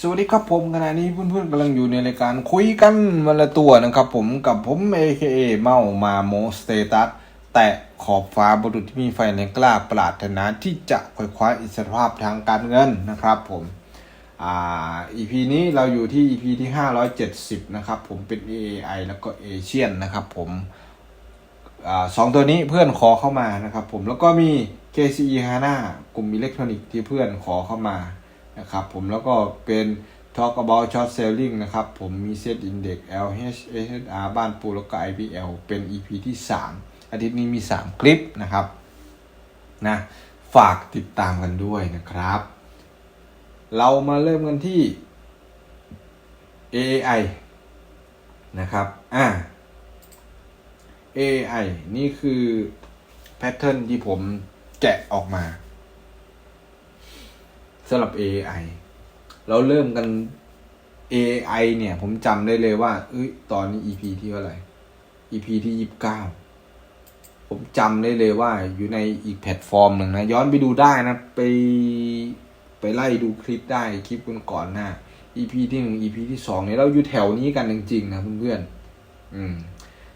สวัสดีครับผมขณะนี้เพื่อนๆกำลังอยู่ในรายการคุยกันวันละตัวนะครับผมกับผม AKA เมามาโมสเตตัสแตะขอบฟ้าบุรุษที่มีไฟในกล้าปรารถนาที่จะควยคว้าอิสรภาพทางการเงินนะครับผมอ่า EP นี้เราอยู่ที่ EP ที่ 570 นะครับผมเป็น AI แล้วก็ Asian นนะครับผมอาสองตัวนี้เพื่อนขอเข้ามานะครับผมแล้วก็มี KCE HANA กลุ่มอิเล็กทรอนิกส์ที่เพื่อนขอเข้ามา นะครับผมแล้วก็เป็น Talk about short selling นะครับผมมี Set Index LH SR บ้านปูแล้วก็ IBL เป็น EP ที่ 3 อาทิตย์นี้มี 3 คลิปนะครับนะฝากติดตามกันด้วยนะครับ เรามาเริ่มกันที่ AI นะครับอ่า AI นี่คือแพทเทิร์นที่ผมแกะออกมา สำหรับ AI เราเริ่มกัน AI เนี่ย ผมจำได้เลยว่า เอ้ย ตอนนี้ EP ที่เท่าไหร่ EP ที่ยี่สิบเก้าผมจำได้เลยว่าอยู่ในอีกแพลตฟอร์มหนึ่งนะ ย้อนไปดูได้นะ ไปไปไล่ดูคลิปได้คลิปกันก่อนหน้า EP ที่หนึ่ง EP ที่สองเนี่ยเราอยู่แถวนี้กันจริงๆนะเพื่อนๆอืม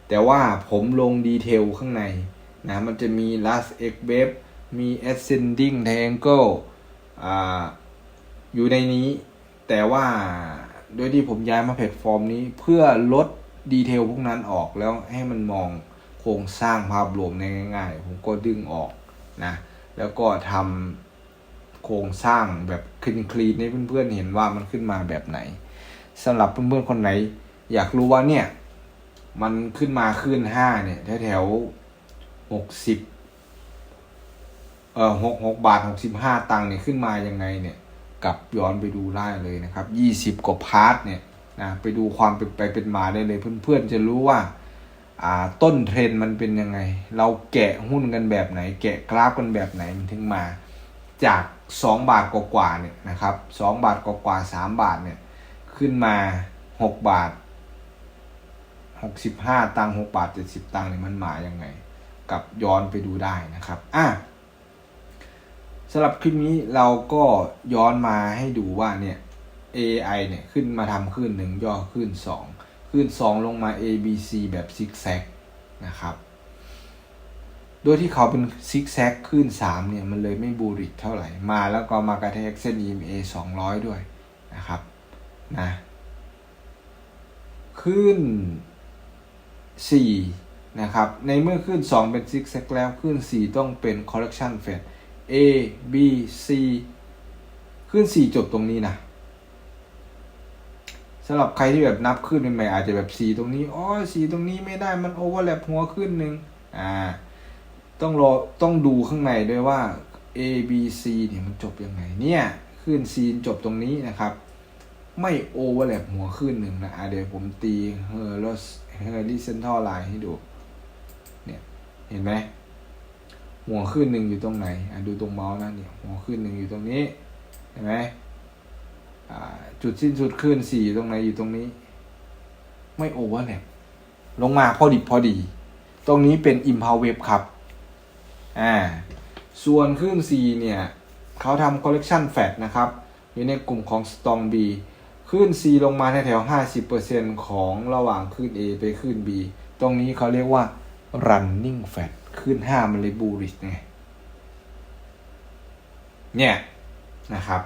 แต่ว่าผมลงดีเทลข้างในนะ มันจะมี last x w a v e มี ascending triangle อยู่ในนี้ แต่ว่าโดยที่ผมย้ายมาแพลตฟอร์มนี้เพื่อลดดีเทลพวกนั้นออกแล้วให้มันมองโครงสร้างภาพรวมในง่ายๆ ผมก็ดึงออกนะแล้วก็ทำโครงสร้างแบบคลีนคลีนให้เพื่อนๆเห็นว่ามันขึ้นมาแบบไหนสำหรับเพื่อนๆคนไหน อยากรู้ว่าเนี่ย มันขึ้นมาขึ้นห้าเนี่ยแถวๆหกสิบ หกหกบาทหกสิบห้าตังค์เนี่ยขึ้นมายังไงเนี่ยกลับย้อนไปดูได้เลยนะครับยี่สิบกว่าพาร์ทเนี่ยนะไปดูความเป็นไปเป็นมาได้เลย เพื่อนๆจะรู้ว่าอ่าต้นเทรนมันเป็นยังไง เราแกะหุ้นกันแบบไหน แกะกราฟกันแบบไหนมันถึงมาจากสองบาทกว่าๆเนี่ยนะครับสองบาทกว่าๆสามบาทเนี่ยขึ้นมาหกบาทหกสิบห้าตังค์หกบาทเจ็ดสิบตังค์เนี่ยมันมายังไง กับย้อนไปดูได้นะครับอะ สำหรับคลิปนี้เราก็ย้อนมาให้ดูว่าเนี่ย AI เนี่ยขึ้นมาทำขึ้นหนึ่งย่อขึ้นสองขึ้นสองลงมา A B C แบบซิกแซกนะครับ โดยที่เขาเป็นซิกแซกขึ้นสามเนี่ยมันเลยไม่บูริกเท่าไหร่ มาแล้วก็มากระแทกเส้น EMA สองร้อยด้วยนะครับนะขึ้นสี่นะครับ ในเมื่อขึ้นสองเป็นซิกแซกแล้วขึ้นสี่ต้องเป็น correction fed A B C ขึ้นสี่จบตรงนี้นะสำหรับใครที่แบบนับขึ้นใหม่ๆอาจจะแบบสี่ตรงนี้อ๋อสี่ตรงนี้ไม่ได้มันโอเวอร์แลปหัวขึ้นหนึ่งอ่า ต้องรอต้องดูข้างในด้วยว่า A B C เนี่ยมันจบยังไงเนี่ยขึ้น C จบตรงนี้นะครับ ไม่โอเวอร์แลปหัวขึ้นหนึ่งนะอะเดี๋ยวผมตีเฮอร์ลสเฮอร์ลิเซนทอลไลน์ให้ดู เนี่ย เห็นไหม หัวขึ้นหนึ่งอยู่ตรงไหนอะดูตรงเมาส์นะเนี่ยหัวขึ้นหนึ่งอยู่ตรงนี้เห็นไหมจุดสิ้นสุดขึ้นสี่ตรงไหนอยู่ตรงนี้ ไม่โอเวอร์แลปลงมาพอดิบพอดี ตรงนี้เป็น i m p u l Wave ครับอ่าส่วนขึ้น C เนี่ย เขาทำ collection fat นะครับ อยู่ในกลุ่มของ strong B ขึ้น C ลงมาแถวๆ50%ของระหว่างขึ้น A ไปขึ้น B ตรงนี้เขาเรียกว่า running fat ขึ้น5มันเลย bullish ไงเนี่ยนะครับ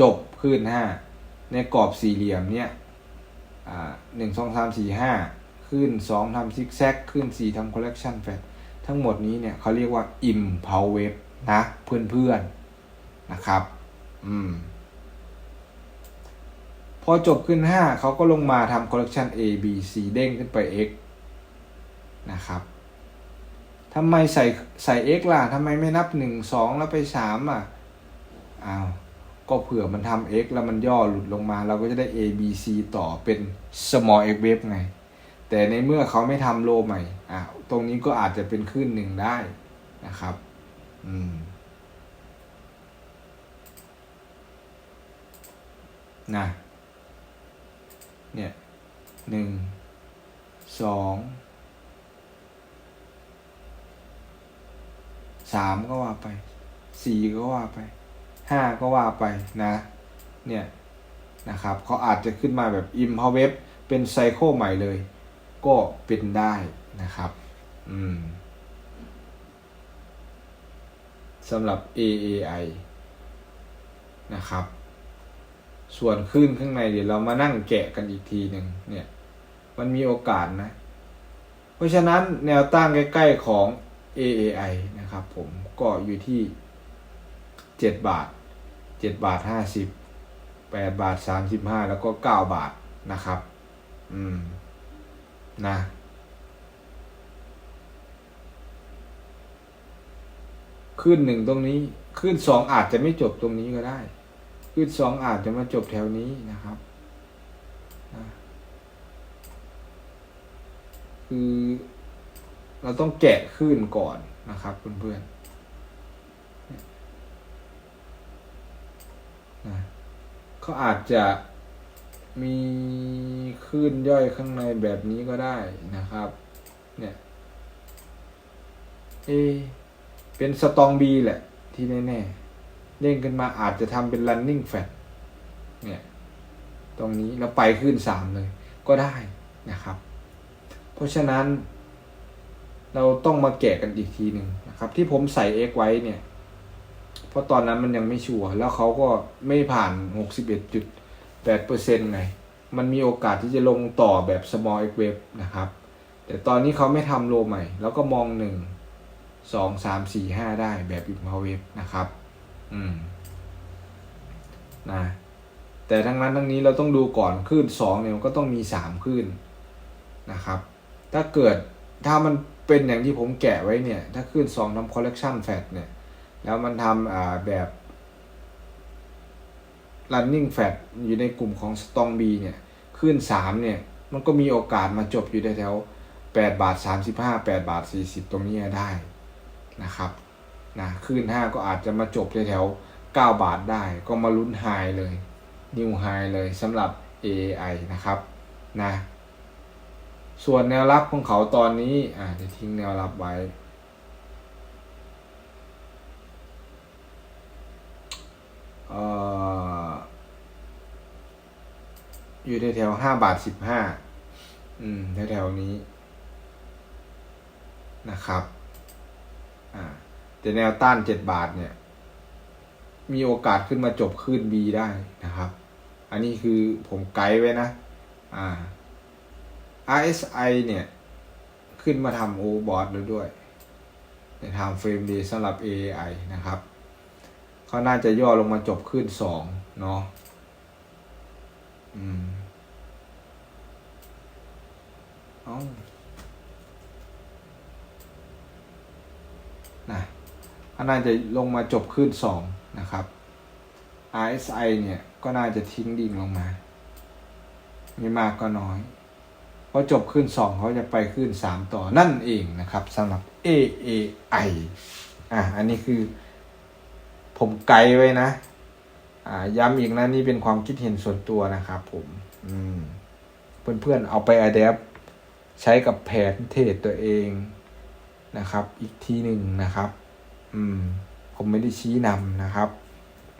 จบขึ้น5ในกรอบสี่เหลี่ยมเนี่ยหนึ่งสองสามสี่ห้าขึ้นสองทำซิกแซกขึ้นสี่ทำ collection fat ทั้งหมดนี้เนี่ยเขาเรียกว่า impulse wave นะเพื่อนๆนะครับ อืม พอจบขึ้น 5 เขาก็ลงมาทำ collection A B C เด้งขึ้นไป X นะครับ ทำไมใส่ใส่ X ล่ะทำไมไม่นับ1 2แล้วไป3อะอ้าวก็เผื่อมันทำ x แล้วมันย่อหลุดลงมา เราก็จะได้ a b c ต่อเป็น small x wave ไง แต่ในเมื่อเขาไม่ทำโลใหม่อะตรงนี้ก็อาจจะเป็นขึ้นหนึ่งได้นะครับ อืมนะเนี่ยหนึ่งสอง สามก็ว่าไปสี่ก็ว่าไปห้าก็ว่าไปนะ เนี่ยนะครับเขาอาจจะขึ้นมาแบบอิมพอเว็บเป็นไซโคใหม่เลย ก็เป็นได้นะครับ อืมสำหรับ AAI นะครับ ส่วนขึ้นข้างในเดี๋ยวเรามานั่งแกะกันอีกทีหนึ่งเนี่ย มันมีโอกาสนะ เพราะฉะนั้นแนวตั้งใกล้ ๆของ AAI นะครับผมก็อยู่ที่ 7 บาท 7 บาท 50 8 บาท 35 แล้วก็ 9 บาทนะครับ อืม นะ ขึ้นหนึ่งตรงนี้ ขึ้นสองอาจจะไม่จบตรงนี้ก็ได้ ขึ้นสองอาจจะมาจบแถวนี้นะครับคือ เราต้องแกะขึ้นก่อนนะครับเพื่อนๆนะเขาอาจจะมีคลื่นย่อยข้างในแบบนี้ก็ได้นะครับ เนี่ย เอ เป็นสตองบีแหละ ที่แน่ๆเด้งขึ้นมาอาจจะทำเป็น running fat เนี่ย ตรงนี้แล้วไปขึ้นสามเลย ก็ได้นะครับ เพราะฉะนั้น เราต้องมาแกะกันอีกทีหนึ่งนะครับ ที่ผมใส่ X ไว้เนี่ย เพราะตอนนั้นมันยังไม่ชัวร์แล้วเขาก็ไม่ผ่าน 61.8%ไง มันมีโอกาสที่จะลงต่อแบบ small X wave นะครับ แต่ตอนนี้เขาไม่ทำโลใหม่ แล้วก็มองหนึ่งสองสามสี่ห้าได้แบบอิมพาเวฟนะครับ อืมนะแต่ทั้งนั้นทั้งนี้เราต้องดูก่อนคลื่นสองเนี่ยมันก็ต้องมีสามคลื่นนะครับ ถ้าเกิดถ้ามัน เป็นอย่างที่ผมแกะไว้เนี่ย ถ้าคลื่นสองทำคอลเลกชันแฟตเนี่ย แล้วมันทำอ่าแบบ running fat อยู่ในกลุ่มของ strong B เนี่ยคลื่นสามเนี่ย มันก็มีโอกาสมาจบอยู่แถวๆแปดบาทสามสิบห้าแปดบาทสี่สิบตรงนี้ได้นะครับนะคลื่นห้าก็อาจจะมาจบแถวๆ9บาทได้ ก็มาลุ้นไฮเลยนิวไฮเลยสำหรับ AI นะครับนะ ส่วนแนวรับของเขาตอนนี้อ่าจะทิ้งแนวรับไว้เอ่ออยู่แถวๆห้าบาทสิบห้าอืมแถวๆนี้นะครับ อ่าแต่แนวต้านเจ็ดบาทเนี่ย มีโอกาสขึ้นมาจบขึ้น B ได้นะครับ อันนี้คือผมไกด์ไว้นะ อ่า RSI เนี่ย ขึ้นมาทำโอบอทแล้วด้วย ในทำเฟรมดีสำหรับ AI นะครับเขาน่าจะย่อลงมาจบขึ้นสองเนาะอืมเอานะก็น่าจะลงมาจบขึ้นสองนะครับ RSI เนี่ย ก็น่าจะทิ้งดิ่งลงมา ไม่มากก็น้อย พอจบขึ้นสองเขาจะไปขึ้นสามต่อนั่นเองนะครับสำหรับ AAI อะอันนี้คือ ผมไกด์ไว้นะ อ่า ย้ำอีกนะนี่เป็นความคิดเห็นส่วนตัวนะครับผมอืมเพื่อนๆเอาไปอัดแอปใช้กับแผนเทรดตัวเองนะครับ อีกทีหนึ่งนะครับ อืม ผมไม่ได้ชี้นำนะครับ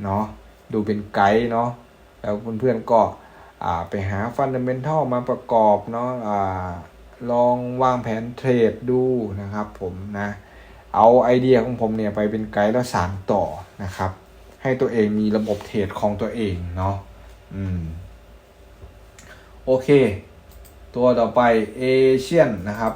เนาะดูเป็นไกด์เนาะแล้วเพื่อนๆก็อ่า ไปหาฟันเดเมนทัลมาประกอบเนาะอาลองวางแผนเทรดดูนะครับผมนะเอาไอเดียของผมเนี่ยไปเป็นไกด์แล้วสานต่อนะครับ ให้ตัวเองมีระบบเทรดของตัวเองเนาะอืมโอเค ตัวต่อไปเอเชียนนะครับ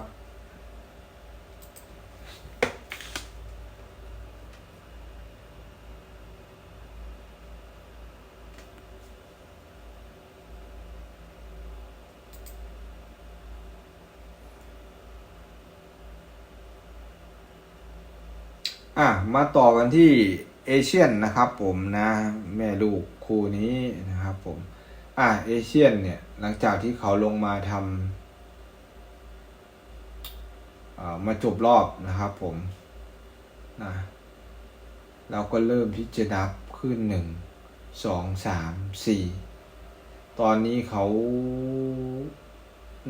อะมาต่อกันที่เอเชียนนะครับผมนะแม่ลูกคู่นี้นะครับผมอะเอเชียนเนี่ยหลังจากที่เขาลงมาทำามาจบรอบนะครับผมนะเราก็เริ่มที่จะนับขึ้นหนึ่งสองสามสี่ตอนนี้เขา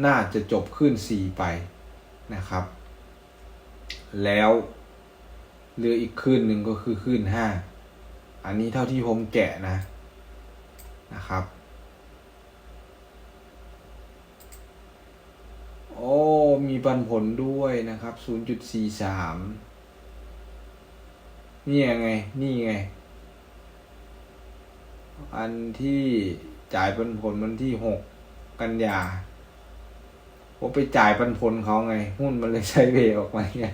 น่าจะจบขึ้นสี่ไปนะครับ แล้ว เหลืออีกขึ้นหนึ่งก็คือขึ้นห้าอันนี้เท่าที่ผมแกะนะนะครับ โอ้ มีปันผลด้วยนะครับ 0.43 นี่ยังไง นี่ไง อันที่จ่ายปันผลวันที่ 6 กันยาผมไปจ่ายปันผลเขาไง หุ้นมันเลยใช้เวออกมาไง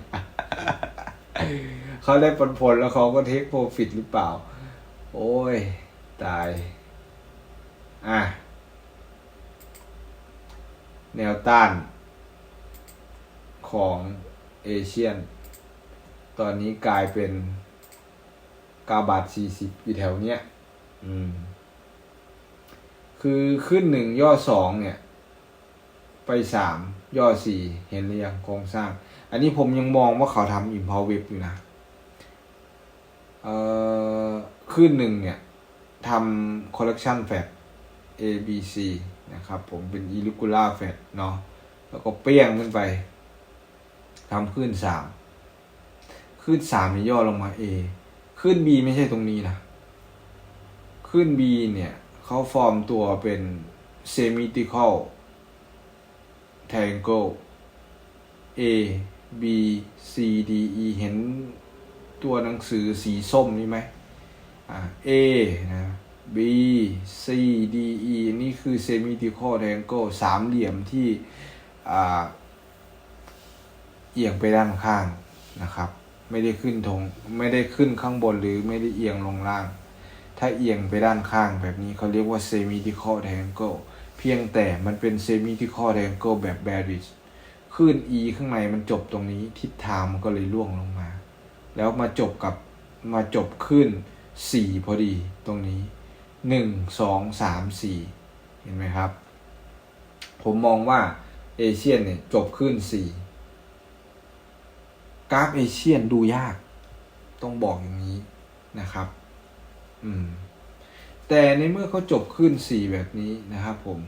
เขาได้ปันผลแล้วเขาก็เทคโปรฟิตหรือเปล่า โอ้ย ตาย อะ แนวต้าน ของเอเชียน ตอนนี้กลายเป็นกาบาทสี่สิบอยู่แถวเนี้ย อืม คือขึ้นหนึ่งย่อสองเนี่ย ไปสามย่อสี่เห็นหรือยังโครงสร้าง อันนี้ผมยังมองว่าเขาทำอิมพอเว็บอยู่นะ เอ่อขึ้นหนึ่งเนี่ยทำคอลเล t ชันแฟต A B C นะครับ ผมเป็น irregular fat เนาะแล้วก็เปี้ยงขึ้นไปทำขึ้นสามขึ้นสามย่อลงมา A ขึ้น B ไม่ใช่ตรงนี้นะ ขึ้น B เนี่ยเขาฟอร์มตัวเป็น symmetrical triangle A B C D E เห็นตัวหนังสือสีส้มนี่ไหมอ่า A นะ B C D E นี่คือ symmetrical triangle สามเหลี่ยมที่อ่าเอียงไปด้านข้างนะครับ ไม่ได้ขึ้นทงไม่ได้ขึ้นข้างบนหรือไม่ได้เอียงลงล่าง ถ้าเอียงไปด้านข้างแบบนี้เขาเรียกว่า symmetrical triangle เพียงแต่มันเป็น symmetrical triangle แบบ bearish คลื่น e ข้างในมันจบตรงนี้ทิศทางมันก็เลยล่วงลงมา แล้วมาจบกับมาจบขึ้น4 พอดีตรงนี้ 1 2 3 4 เห็นไหมครับ ผมมองว่าเอเชียนเนี่ยจบขึ้น4 กราฟเอเชียนดูยาก ต้องบอกอย่างนี้นะครับ อืม แต่ในเมื่อเขาจบขึ้น4 แบบนี้นะครับผม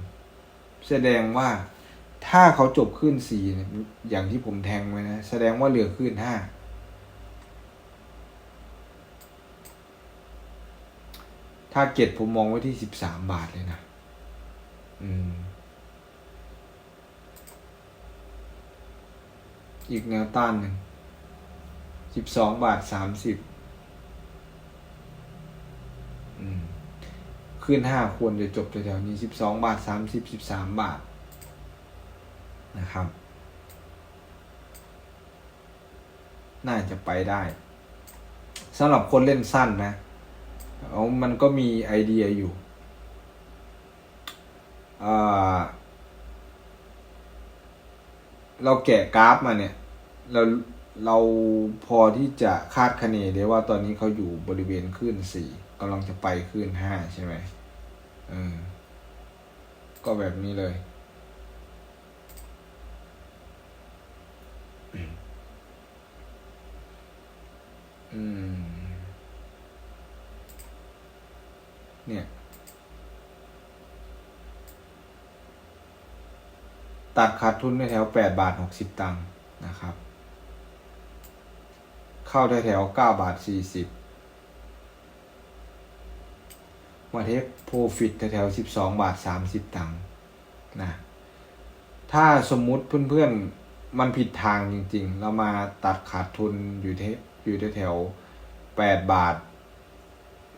แสดงว่า ถ้าเขาจบขึ้น4เนี่ยอย่างที่ผมแทงไว้นะ แสดงว่าเหลือขึ้น5ถ้าเก็ตผมมองไว้ที่13บสามบาทเลยนะ อืม อีกแนวต้านหนึ่ง12บสองบาท30อืม ขึ้น5ควรจะจบแถวๆนี้12บสองบาท30 13บาท นะครับ น่าจะไปได้สำหรับคนเล่นสั้นนะเอามันก็มีไอเดียอยู่เราแกะกราฟมาเนี่ย เราเราพอที่จะคาดคะเนได้ว่าตอนนี้เขาอยู่บริเวณขึ้นสี่กำลังจะไปขึ้นห้าใช่ไหมเออก็แบบนี้เลย เนี่ย ตัดขาดทุนในแถวแปดบาทหกสิบตังค์นะครับ เข้าแถวแถวเก้าบาทสี่สิบมาเทคโปรฟิตแถวแถวสิบสองบาทสามสิบตังค์นะ ถ้าสมมุติเพื่อนๆมันผิดทางจริง ๆ เรามาตัดขาดทุนอยู่เท อยู่แถวแปดบาท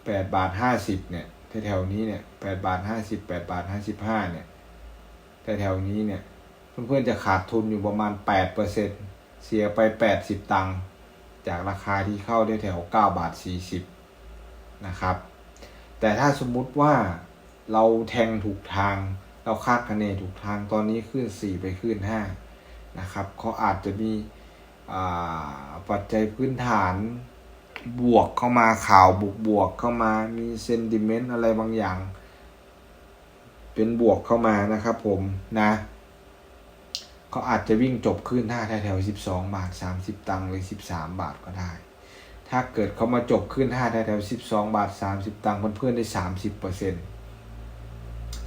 แปดบาทห้าสิบเนี่ยแถวๆนี้เนี่ยแปดบาทห้าสิบแปดบาทห้าสิบห้าเนี่ยแถวๆนี้เนี่ยเพื่อนๆจะขาดทุนอยู่ประมาณแปดเปอร์เซ็นเสียไปแปดสิบตังค์จากราคาที่เข้าแถวเก้าบาทสี่สิบนะครับ แต่ถ้าสมมุติว่าเราแทงถูกทาง เราคาดคะเนถูกทางตอนนี้ขึ้นสี่ไปขึ้นห้านะครับเขาอาจจะมี ปัจจัยพื้นฐานบวกเข้ามาข่าวบวกบวกเข้ามามีเซนติเมนต์อะไรบางอย่าง เป็นบวกเข้ามานะครับผมนะเขาอาจจะวิ่งจบขึ้นห้าแถวๆสิบสองบาทสามสิบตังค์หรือสิบสามบาทก็ได้ ถ้าเกิดเขามาจบขึ้นห้าแถวๆสิบสองบาทสามสิบตังค์เพื่อนๆได้สามสิบเปอร์เซ็นต์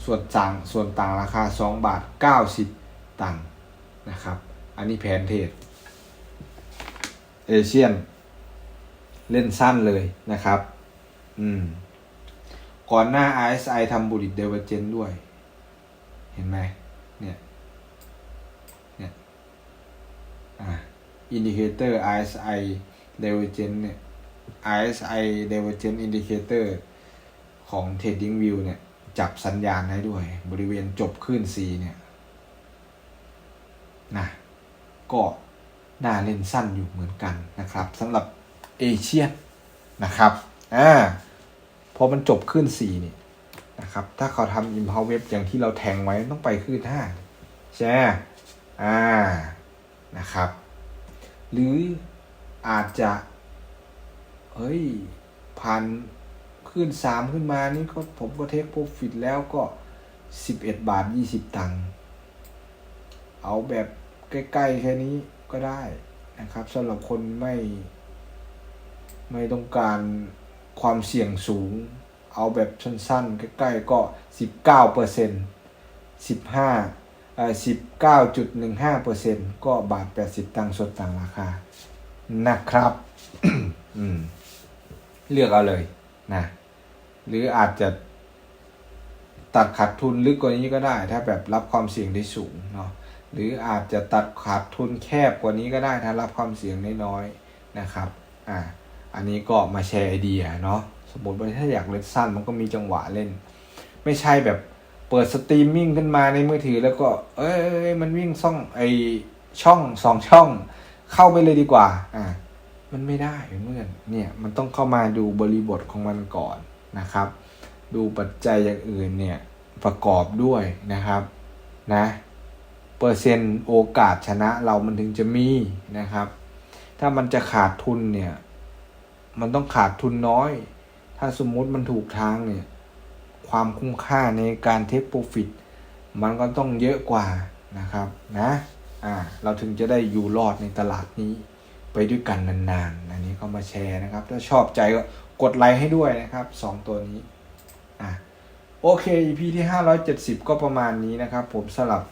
ส่วนต่างส่วนต่างราคาสองบาทเก้าสิบตังค์นะครับ อันนี้แผนเทรด เอเชียน เล่นสั้นเลยนะครับ อืม ก่อนหน้า RSI ทำบุริตเดเวอร์เจนด้วย เห็นไหมเนี่ย เนี่ย อ่าอินดิเคเตอร์ RSI Divergence เนี่ย RSI Divergence Indicator ของ Trading View เนี่ย จับสัญญาณให้ด้วย บริเวณจบคลื่น C เนี่ยนะก็ น่าเล่นสั้นอยู่เหมือนกันนะครับสำหรับเอเชียนนะครับอ่าพอมันจบขึ้น4นี่นะครับถ้าเขาทำ impulse wave อย่างที่เราแทงไว้ต้องไปขึ้น5ใช่ไหมอ่านะครับ หรืออาจจะเฮ้ยผ่านขึ้น 3 ขึ้นมานี่ก็ผมก็เทคโปรฟิตแล้วก็ 11 บาท 20 ตังค์เอาแบบใกล้ ๆ แค่นี้ ก็ได้นะครับสำหรับคนไม่ไม่ต้องการความเสี่ยงสูง เอาแบบสั้นๆ ใกล้ๆก็ 19เปอร์เซ็นต์15เอ่อ19.15เปอร์เซ็นต์ก็บาท 80 ตังค์สดต่างราคา นะครับเลือกเอาเลยนะหรืออาจจะตัดขาดทุนลึกกว่านี้ก็ได้ ถ้าแบบรับความเสี่ยงได้สูงเนาะ หรืออาจจะตัดขาดทุนแคบกว่านี้ก็ได้ถ้ารับความเสี่ยงน้อยๆนะครับอ่าอันนี้ก็มาแชร์ไอเดียเนาะสมมติว่าถ้าอยากเล่นสั้นมันก็มีจังหวะเล่น ไม่ใช่แบบเปิดสตรีมมิ่งขึ้นมาในมือถือแล้วก็ เอ้ยมันวิ่งช่องไอช่องสองช่อง เข้าไปเลยดีกว่าอ่ามันไม่ได้เพื่อนเนี่ยมันต้องเข้ามาดูบริบทของมันก่อนนะครับ ดูปัจจัยอย่างอื่นเนี่ยประกอบด้วยนะครับนะ เปอร์เซ็นต์โอกาสชนะเรามันถึงจะมีนะครับ ถ้ามันจะขาดทุนเนี่ย มันต้องขาดทุนน้อย ถ้าสมมุติมันถูกทางเนี่ย ความคุ้มค่าในการเทคโปรฟิตมันก็ต้องเยอะกว่านะครับนะอ่าเราถึงจะได้อยู่รอดในตลาดนี้ ไปด้วยกันนานๆ อันนี้ก็มาแชร์นะครับ ถ้าชอบใจก็กดไลค์ให้ด้วยนะครับสองตัวนี้อะโอเค EP ที่ 570 ก็ประมาณนี้นะครับ ผมสลับ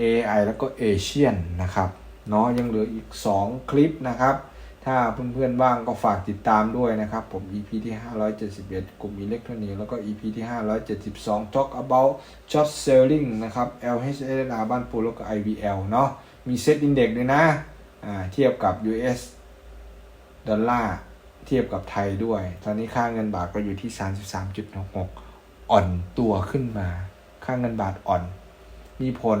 AI แล้วก็ Asian นนะครับเนาะยังเหลืออีก 2 คลิปนะครับ ถ้าเพื่อนๆว่างก็ฝากติดตามด้วยนะครับ ผม EP ที่ 571 กลุ่มอิเล็กทรอนิกส์แล้วก็ EP ที่ 572 Talk about short selling นะครับ LHSR บ้านปูแล้วก็ IVL เนาะมีเซตอินเด็กด้วยนะอ่าเทียบกับ US ดอลลาร์เทียบกับไทยด้วย ตอนนี้ค่าเงินบาทก็อยู่ที่ 33.66 อ่อนตัวขึ้นมา ค่าเงินบาทอ่อน มีผล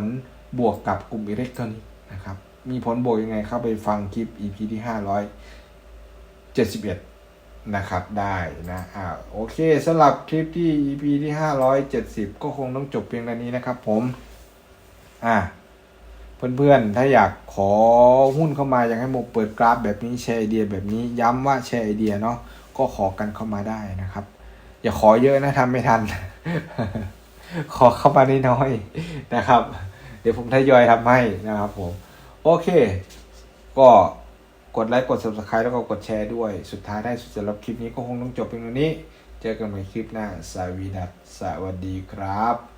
บวกกับกลุ่มอิเล็กทรอนิกส์นะครับ มีผลบวกยังไงเข้าไปฟังคลิป EP ที่ 571 นะครับได้นะอ่าโอเคสำหรับคลิปที่ EP ที่ 570 ก็คงต้องจบเพียงเท่านี้นะครับผม อ่าเพื่อนๆ ถ้าอยากขอหุ้นเข้ามาอยากให้โมเปิดกราฟแบบนี้แชร์ไอเดียแบบนี้ย้ำว่าแชร์ไอเดียเนาะก็ขอกันเข้ามาได้นะครับ อย่าขอเยอะนะทำไม่ทัน ขอเข้ามาน้อยนะครับ ดี๋ยวผมทยอยทำให้นะครับผม โอเค ก็กดไลค์กด subscribe แล้วก็กดแชร์ด้วย สุดท้ายได้สุดสำหรับคลิปนี้ก็คงต้องจบเพียงเท่านี้ เจอกันใหม่คลิปหน้าสวีดัสสวัสดีครับ